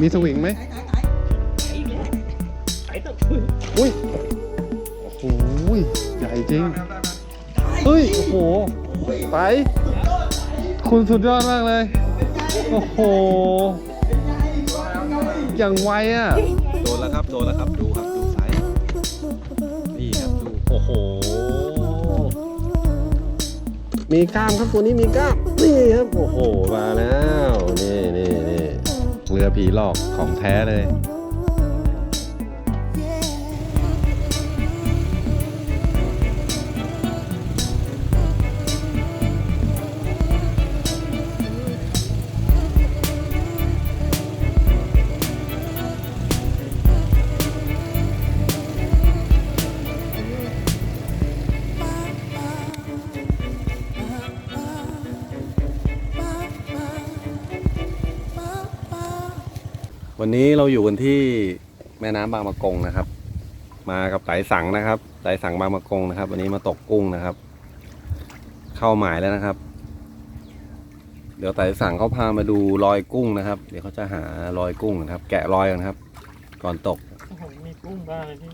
มีสวิงไหมไอ้ตกอุ้ย โอ้โห ใหญ่จริง เฮ้ย โอ้โห ไป คุณสุดยอดมากเลย โอ้โห อย่างไวอะ โดนแล้วครับ โดนแล้วครับ ดูครับ ดูสาย นี่ครับ ดู โอ้โห มีกล้ามครับตัวนี้มีกล้าม นี่ครับ โอ้โห มาแล้ว นี่นี่นี่เรือผีหลอกของแท้เลย วันนี้เราอยู่กันที่แม่น้ำบางมะกงนะครับ มากับไต่สังนะครับไต่สังบางมะกงนะครับ วันนี้มาตกกุ้งนะครับ เข้าหมายแล้วนะครับ เดี๋ยวไต่สังเขาพามาดูรอยกุ้งนะครับ เดี๋ยวเขาจะหารอยกุ้งนะครับ แกะรอยกันครับ ก่อนตกโอ้โหมีกุ้งบ้าเลยที่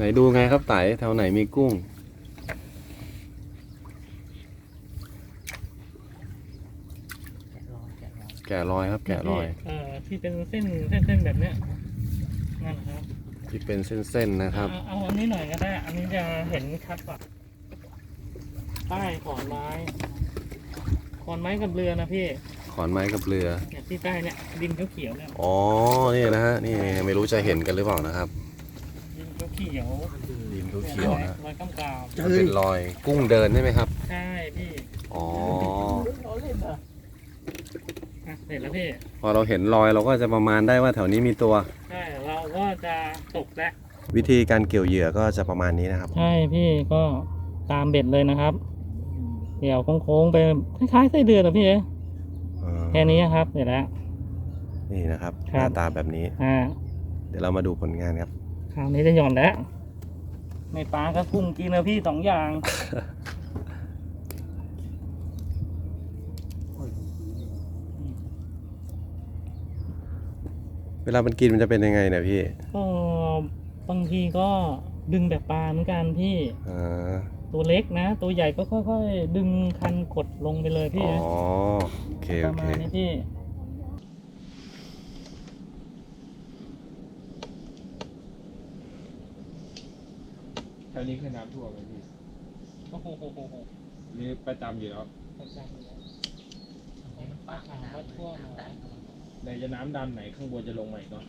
ไหนดูไงครับไต่แถวไหนมีกุ้ง แกะรอยครับ แกะรอย เอ่อที่เป็นเส้นเส้นเส้นแบบเนี้ยนั่นนะครับที่เป็นเส้นๆนะครับ เอาเอาอันนี้หน่อยก็ได้ อันนี้จะเห็นชัดกว่าป้ายขอนไม้ขอนไม้กับเรือนะพี่ขอนไม้กับเรือ เนี่ยที่ใต้เนี่ยดินเขียวๆเนี่ยอ๋อนี่นะฮะนี่ไม่รู้จะเห็นกันหรือเปล่านะครับดินเขียวดินๆเขียวๆนะรอยกำกาวมันเป็นรอยกุ้งเดินใช่ไหมครับ ใช่พี่อ๋อ อะเสร็จแล้วพี่ พอเราเห็นรอยเราก็จะประมาณได้ว่าแถวนี้มีตัว ใช่เราก็จะตกแล้ว วิธีการเกี่ยวเหยื่อก็จะประมาณนี้นะครับ ใช่พี่ก็ตามเบ็ดเลยนะครับเดี๋ยวโค้งๆไปคล้ายๆไส้เดือนนะพี่เอ๊ะอ่าแค่นี้ครับเสร็จแล้ว นี่นะครับหครับ น้าตาแบบนี้ อ่า เดี๋ยวเรามาดูผลงานครับ คราวนี้จะหย่อนแล้ว ไม่ปลาก็กุ้งกินนะพี่สองอย่าง เวลามันกินมันจะเป็นยังไงเนี่ยพี่ก็บางทีก็ดึงแบบปลาเหมือนกันพี่ อ่าตัวเล็กนะ ตัวใหญ่ก็ค่อยๆ ดึงคันกดลงไปเลยพี่อ๋อโอเคปโอระเค มาณนี้พี่ วนี้เคยน้ำท่วมไหมพี่โอ้โหหรือประจำอยู่แล้วประจำเลยป้าหาว่าทั่วหมดในจะน้ำดำไหนข้างบนจะลงมาอีกเนาะ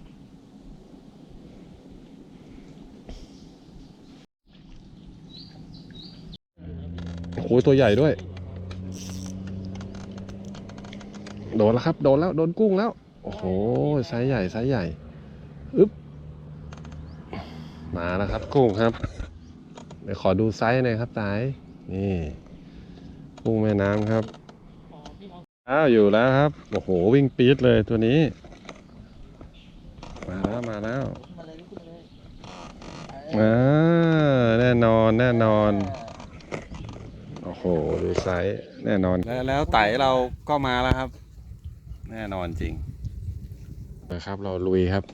โอ้โหตัวใหญ่ด้วย โดนแล้วครับ โดนแล้ว โดนกุ้งแล้ว โอ้โหไซส์ใหญ่ไซส์ใหญ่ อึ๊บ มาแล้วครับกุ้งครับเดี๋ยวขอดูไซส์หน่อยครับสาย นี่กุ้งแม่น้ำครับอ๋อพี่เอาอ้าวอยู่แล้วครับ โอ้โหวิ่งปี๊ดเลยตัวนี้ มาแล้วมาแล้วขึ้นมาเลยขึ้นมาเลยอ่าแน่นอนแน่นอน โอ้โหดูไซส์แน่นอน แล้วแล้วไตเราก็มาแล้วครับ แน่นอนจริงนะครับเราลุยครับ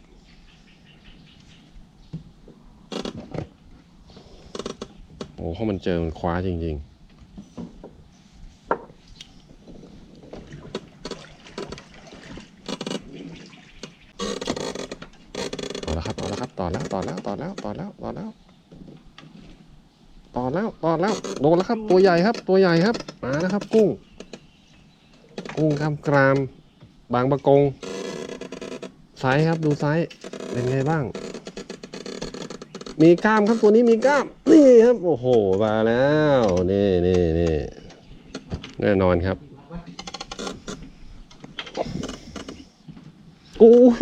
โอ้โหมันเจอมันคว้าจริงๆต่อแล้วครับต่อแล้วครับต่อแล้วต่อแล้วต่อแล้วต่อแล้วต่อแล้วต่อแล้วต่อแล้วโดนแล้วครับ ตัวใหญ่ครับ ตัวใหญ่ครับมาแล้วครับ กุ้ง กุ้งคำกราม บางประกงไซส์ครับดูไซส์เป็นไงบ้าง มีกล้ามครับตัวนี้มีกล้าม นี่ครับ โอ้โหมาแล้วนี่นี่นี่แน่นอนครับโอ้ย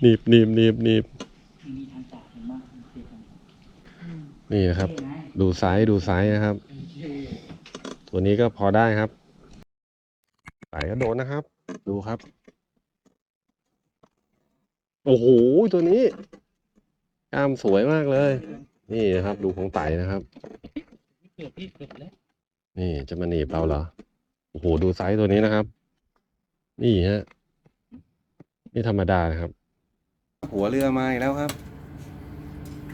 หนีบหนีบหนีบหนีบนี่นะครับ ดูไซส์ดูไซส์นะครับ ตัวนี้ก็พอได้ครับสายก็โดนนะครับ ดูครับ โอ้โห ตัวนี้ กล้ามสวยมากเลย นี่นะครับ ดูของไตนะครับเกือบพี่เกือบแล้วนี่จะมาหนีบเราเหรอโอ้โหดูไซส์ตัวนี้นะครับ นี่ฮะนี่ธรรมดานะครับ หัวเรือมาอีกแล้วครับ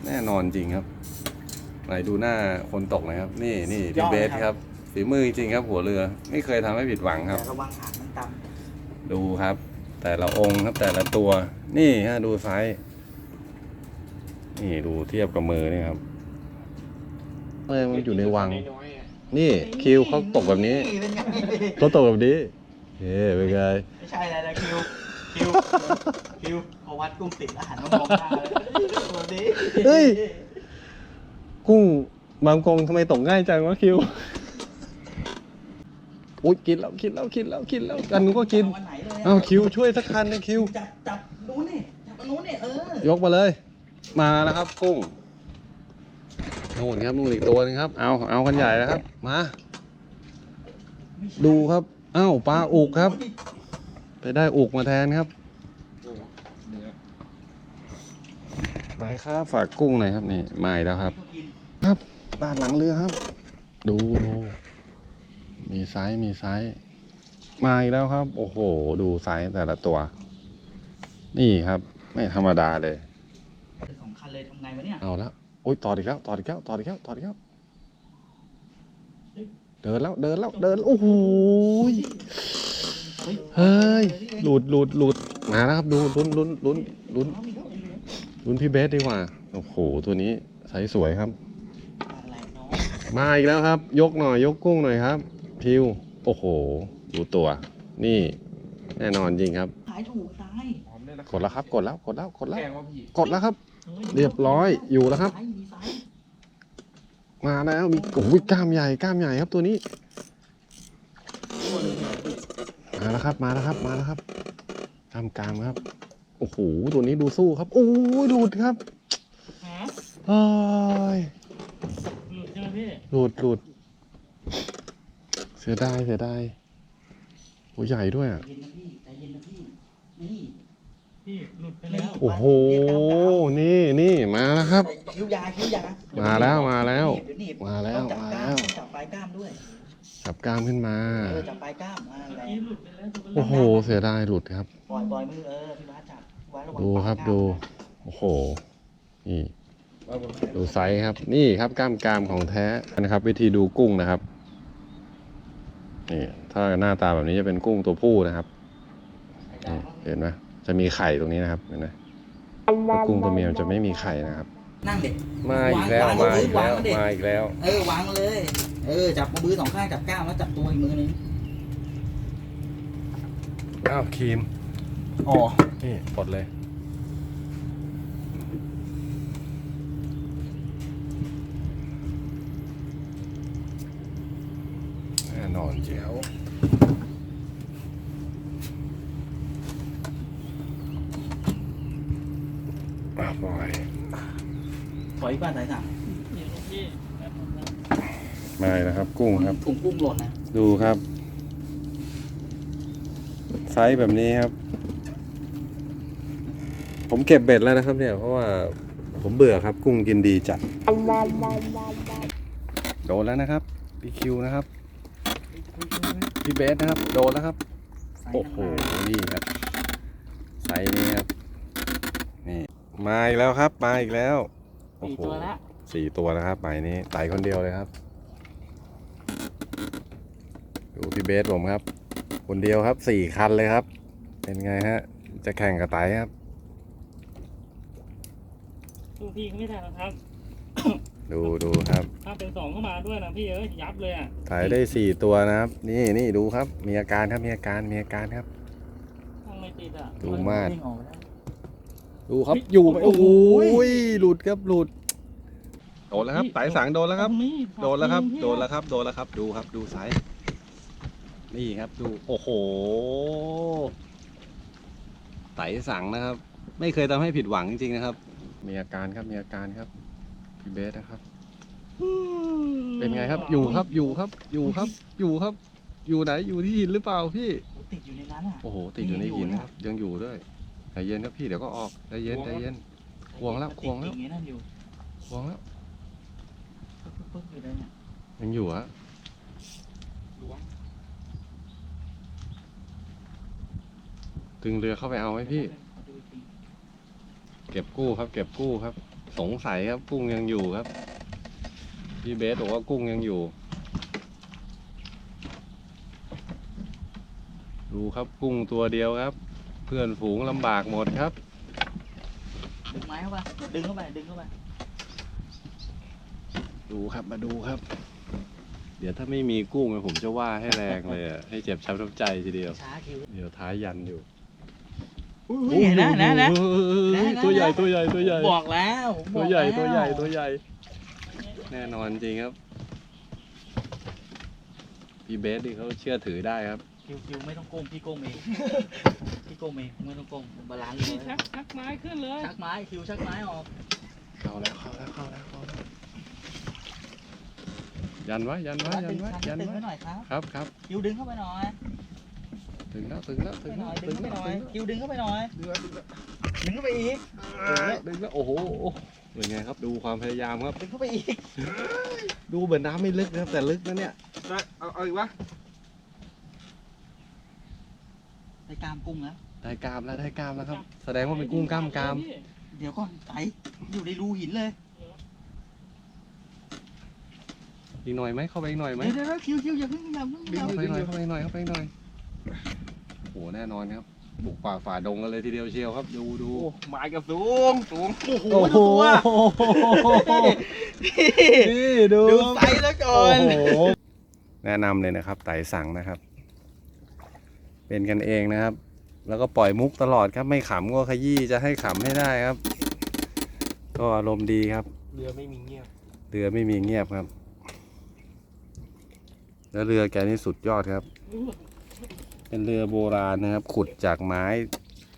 แน่นอนจริงครับไหนดูหน้าคนตกหนะครับ นี่นี่พี่เบสครับฝีมือจริงครับหัวเรือไม่เคยทำให้ผิดหวังครับแต่ระวังหางมันต่ดูครับ แต่ละองค์ครับแต่ละตัว นี่ฮะดูไซส์ นี่ดูเทียบกับมือนี่ครับเออมันอยู่ในวังน้อยๆอะนี่คิวเขาตกแบบนี้นี่เป็นไงเขาตกแบบนี้เฮ้เป็นไงไม่ใช่อะไรนะคิว คิว คิวพอวัดกุ้งติดแล้วหันมามองหน้าเลยสวัสดีเฮ้ย กุ้งบางกงทำไมตกง่ายจังวะคิวอุ้ยกินแล้วกินแล้วกินแล้วกินแล้วอันนู้นก็กินเาอันไหนเลยะเอ้าคิวช่วยสักคันนะคิว จับจับนู้นนี่จับอันนู้นนี่เออ ยกมาเลย มาแล้วครับกุ้งนู่นครับนู่นอีกตัวนึงครับ เอาเอากันใหญ่แล้วครับ มา ดูครับ เอ้าปลาอุกครับ ไปได้อุกมาแทนครับโอ้เนื้อไปครับฝากกุ้งหน่อยครับนี่มาอีกแล้วครับ ครับด้านหลังเรือครับ ดูดูมีไซส์มีไซส์มาอีกแล้วครับ โอ้โห ดูไซส์แต่ละตัว นี่ครับ ไม่ธรรมดาเลย ไงวะเนี่ย เอาแล้วโอ้ยต่ออีกแล้วต่ออีกแล้วต่ออีกแล้วต่ออีกแล้วเดินแล้วเดินแล้วเดินโอ้โหยเฮ้ยเฮ้ยหลุดหลุดหลุดมาแล้วครับดูลุ้นลุ้นลุ้นลุ้นเอาอีกแล้วเอาอีกแล้วลุ้นพี่เบสดีกว่าโอ้โหตัวนี้ไซส์สวยครับอะไรเนาะมาอีกแล้วครับ ยกหน่อยยกกุ้งหน่อยครับ พิวโอ้โหดูตัว นี่ แน่นอนจริงครับขายถูกซ้ายหอมได้ละกดแล้วครับ กดแล้วกดแล้วกดแล้วแกงว่าพี่กดแล้วครับฮ้ เรียบร้อยอยู่แล้วครับ มาแล้วมีโอ้โหกล้ามใหญ่กล้ามใหญ่ครับตัวนี้ มาแล้วครับมาแล้วครับมาแล้วครับกล้ามกรามครับโอ้โหตัวนี้ดูสู้ครับโอ้ยหลุดครับเอ้ยหลุดใช่ไหมพี่หลุดหลุดเสียดายเสียดายโอ้ใหญ่ด้วยอะเย็นนะพี่ใจเย็นนะพี่นี่ พี่หลุดไปแล้ว โอ้โห นี่นี่มาแล้วครับ คิ้วยาคิ้วยามาแล้วมาแล้วเดี๋ยหนีบมาแล้วต้องจับมากล้าแล้วมจับปลายกล้ามด้วยจับกล้ามขึ้นมา เออจับปลายกล้ามอ่าเมื่อแหละกี้หลุดไปแล้วตัวโอ้โห เสียดายหลุดครับ ปล่อยปล่อยมือเออพี่บาสจับไว้ระวังดูครับปลายกล้ามดู โอ้โห นี่ว่าบนดูไซส์ครับ นี่ครับกล้ามกรามของแท้นะครับ วิธีดูกุ้งนะครับ นี่ ถ้าหน้าตาแบบนี้จะเป็นกุ้งตัวผู้นะครับนี่เห็นไหม จะมีไข่ตรงนี้นะครับเห็นไหมถ้ากุ้งตัวเมียมันจะไม่มีไข่นะครับ นั่งเด็กมาอีกแล้ววางมาอีกแล้ววางไว้ดิมาอีกแล้ว เออวางเลย เออจับมือสองข้างจับกล้ามแล้วจับตัวอีกมือหนึงอ้าวครีมอ๋อนี่ปลดเลย แน่นอนเจ๋วอะ ปล่อย ถอยบ้านสายสามเดี๋ยวหลวงพี่แป๊บนึงนะมาแล้วครับ กุ้งครับ ถุงกุ้งหล่นนะดูครับ ไซส์แบบนี้ครับ ผมเก็บเบ็ดแล้วนะครับ เนี่ย เพราะว่าผมเบื่อครับ กุ้งกินดีจัด โดนแล้วนะครับพี่คิวนะครับพี่เบสนะครับ โดนแล้วครับ โอ้โห นี่ครับ ไซส์นี้ครับนี่ มาอีกแล้วครับ มาอีกแล้วโอ้สี่โหตัวละสี่ตัวนะครับหมายนี้ไต่คนเดียวเลยครับ ดูพี่เบสผมครับ คนเดียวครับสี่คันเลยครับ เป็นไงฮะ จะแข่งกับไต่ครับสู้พี่เขาไม่ได้หรอกครับ ดูดูครับถ้าเป็นสองเข้ามาด้วยนะพี่เอ้ยยับเลยอะถ่ายได้สี่ตัวนะครับ นี่นี่ดูครับ มีอาการครับมีอาการมีอาการครับ ต้องไม่ติดอะดูมากวิ่งออกไปแล้ว ดูครับเฮ้ยอยู่ไหมโอ้โอ้โหโหหลุดครับหลุดโดนแล้วครับไต่สังโดนแล้วครับตงนี้โดนแล้วครับพี่โดนแล้วครับ โดนแล้วครับ ดูครับ ดูสาย นี่ครับ ดู โอ้โหไต่สังนะครับ ไม่เคยทำให้ผิดหวังจริงๆนะครับ มีอาการครับ มีอาการครับพี่เบสนะครับ เป็นไงครับ อยู่ครับ อยู่ครับ อยู่ครับ อยู่ครับ อยู่ไหน อยู่ที่หินหรือเปล่าพี่ ติดอยู่ในนั้นอะ โอ้โห ติดอยู่ในหินนะครับ ยังอยู่ด้วย ใจเย็นครับพี่เดี๋ยวก็ออกใจเย็นใจเย็นใจควงแล้วควงแล้ว ติดอย่างนี้นั่นอยู่ควงแล้วปึ๊บปึ๊บอยู่เลยเนี่ยยังอยู่ฮะล้วงดึงเรือเข้าไปเอาไหมพี่ ขอดูอีกทีเก็บกู้ครับ เก็บกู้ครับ สงสัยครับกุ้งยังอยู่ครับ พี่เบสบอกว่ากุ้งยังอยู่ ดูครับกุ้งตัวเดียวครับเพื่อนฝูงลำบากหมดครับ ดึงไม้เข้าไป ดึงเข้าไป ดึงเข้าไป ดูครับมาดูครับ เดี๋ยวถ้าไม่มีกุ้งอะผมจะว่าให้แรงเลยอะให้เจ็บช้ำน้ำใจทีเดียว ช้าคิวเดี๋ยวท้ายยันอยู่อุ้ยนะนะนะเฮ้ยนะนะ ตัวใหญ่ตัวใหญ่ตัวใหญ่ บอกแล้วผมบตัอวกใหญ่แล้วตัวใหญ่ตัวใหญ่ แน่นอนจริงครับ พี่เบสนี่เขาเชื่อถือได้ครับ คิวคิวไม่ต้องโกงพี่โกงเองพี่โกงเองไม่ต้องโกงบาลานซ์เลพี่ยชักชักไม้ขึ้นเลย ชักไม้คิวชักไม้ออกเข้าแล้วเข้าแล้วเข้าแล้วเข้าแล้วยันไว้ยันไว้ยัดึนงไว้คันยันดึงไว้ไว้หน่อยครับครับครับคิวดึงเข้าไปหน่อยถึงแล้วถึงแล้วถึไปงหน่แล้อวยดึถึงงเข้าไปแล้วหน่อยคิวดึงเข้าไปหน่อยดึงแล้วดึงแล้วดึงเข้าไปอีกดึงแล้วโอ้โหเป็นไงครับดูความพยายามครับดึงเข้าไปอีกดูเหมือนน้ำไม่ลึกนะครับแต่ลึกนะเนี่ยได้เอาเอาอีกวะไปกามกุ้งแล้ว ได้กรามแล้วได้กรามแล้วครับ แสดงว่าเป็นกุ้งกล้ามกรามเดี๋ยวก่อนไตอยู่ในรูหินเลยอีกหน่อยไหมเข้าไปอีกหน่อยไหมเดี๋ยวเดี๋ยวคิวคิวอย่าเพิ่งอย่าเพิ่งอย่าเข้าเพิ่งไปหน่อยเข้าไปหน่อยเข้าไปหน่อยโอ้โหแน่นอนครับ บุกป่าฝ่าดงกันเลยทีเดียวเชียวครับ ดูดูโอ้ไม้กับสูงสูงโอ้โหดูตัวนี่ดูดูไซส์แล้วก่อนแนะนำเลยนะครับไต่สังนะครับ เป็นกันเองนะครับ แล้วก็ปล่อยมุกตลอดครับ ไม่ขำก็ขยี้จะให้ขำให้ได้ครับ ก็อารมณ์ดีครับ เรือไม่มีเงียบ เรือไม่มีเงียบครับ แล้วเรือแกนี่สุดยอดครับ เป็นเรือโบราณนะครับ ขุดจากไม้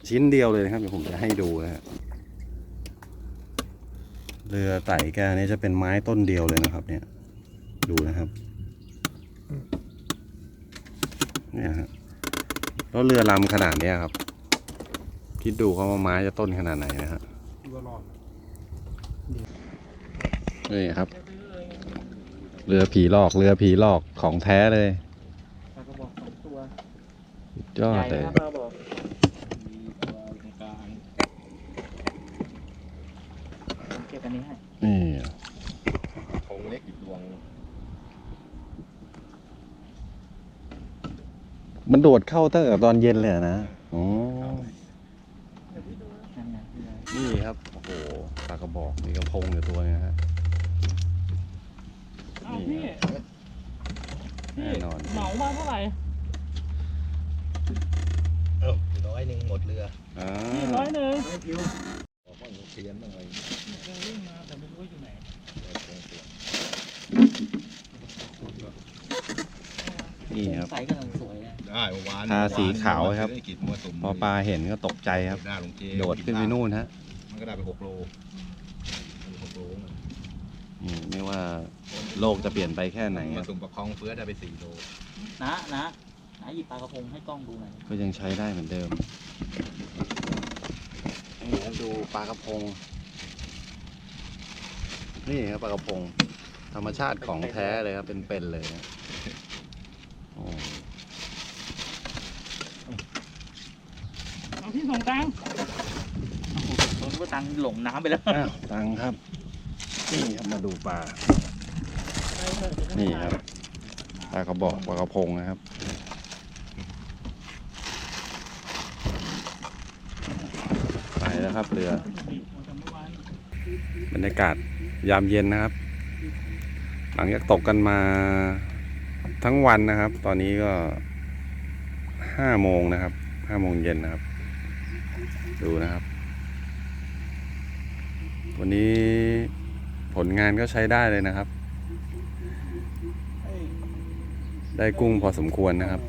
ชิ้นเดียวเลยนะครับเดี๋ยวผมจะให้ดูนะฮะเรือไต่แกนี่จะเป็นไม้ต้นเดียวเลยนะครับ เนี่ย ดูนะครับ เนี่ยฮะ แล้วเรือลำขนาดเนี้ยครับ คิดดูเขาว่าไม้จะต้นขนาดไหนนะฮะเรือรอดนี่ครับ เรือผีหลอกเรือผีหลอกของแท้เลยปลากระบอกสองตัวสุดยอดเลยใหญ่นะปลากระบอก มีตัวตรงกลาง ผมเก็บอันนี้ให้ นี่ ธงเล็กอยู่ดวง มันโดดเข้าตั้งแต่ตอนเย็นเลยเหรอนะอ๋อนั่นไงพี่เลยนี่ครับโอ้โหปลากระบอกมีกระพงอยู่ตัวนึงนะฮะอ้าวพี่แน่นอนเหมามาเท่าไหร่เออร้อยหนึ่งหมดเรืออ่าพี่ร้อยหนึ่งไม่คิวบอกว่าเทียนอะไรยังวิ่งมาแต่ไม่รู้ว่าอยู่ไหนนี่ครับใสกำลังส วยเลยได้เมื่อวานทาสีขาวครับ เศรษฐกิจมั่วสุมพอปลาเห็นก็ตกใจครับ หน้าลงเจโดดขึ้นไปนู่นฮะมันก็ได้ไปหกโลหกโลนี่ไม่ว่าโลกจะเปลี่ยนไปแค่ไหนคมารับสุ่มประคองเฟื้อได้ไปสี่โลนะนะนะหยิบปลากระพงให้กล้องดูหน่อยก็ยังใช้ได้เหมือนเดิมนี่ครับดูปลากระพง นี่ครับปลากระพง ธรรมชาติของแท้เลยครับเป็นๆเลยนะโอ้ เอาพี่ ส่งตังค์โดนว่าตังค์หลงน้ำไปแล้วอ้าวตังครับ นี่ครับมาดูปลาไปเถอะเดี๋ยวจะนี่ตายครับปลากระบอกปลากระพงนะครับ ไปแล้วครับเรือ บรรยากาศยามเย็นนะครับ หลังจากตกกันมาทั้งวันนะครับ ตอนนี้ก็ห้าโมงนะครับห้าโมงเย็นนะครับ ดูนะครับ วันนี้ผลงานก็ใช้ได้เลยนะครับ ได้กุ้งพอสมควรนะครับ